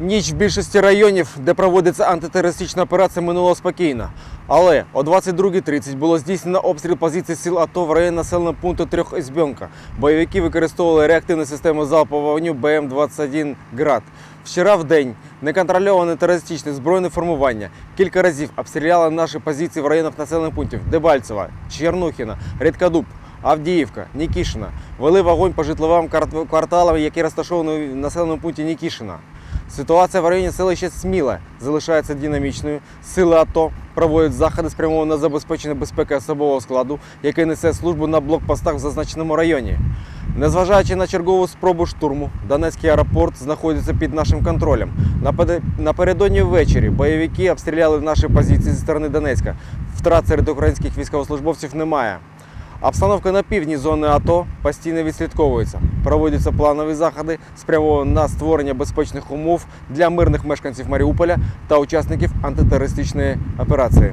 Ніч в більшості районів, де проводиться антитерористична операція, минула спокійно. Але о 22.30 було здійснено обстріл позицій сил АТО в районі населеного пункту Трьох Ізбьонка. Бойовики використовували реактивну систему залпового вогню БМ-21 «Град». Вчора в день неконтрольоване терористичне збройне формування кілька разів обстріляло наші позиції в районах населених пунктів Дебальцева, Чернухіна, Редкодуб, Авдіївка, Нікішина. Вели вогонь по житловим кварталам, які розташовані в населеному пункті Нікішина. Ситуація в районі селища Сміле залишається динамічною. Сили АТО проводять заходи, спрямовані на забезпечення безпеки особового складу, який несе службу на блокпостах в зазначеному районі. Незважаючи на чергову спробу штурму, Донецький аеропорт знаходиться під нашим контролем. Напередодні ввечері бойовики обстріляли наші позиції зі сторони Донецька. Втрат серед українських військовослужбовців немає. Обстановка на півдні зони АТО постійно відслідковується. Проводяться планові заходи, спрямовані на створення безпечних умов для мирних мешканців Маріуполя та учасників антитерористичної операції.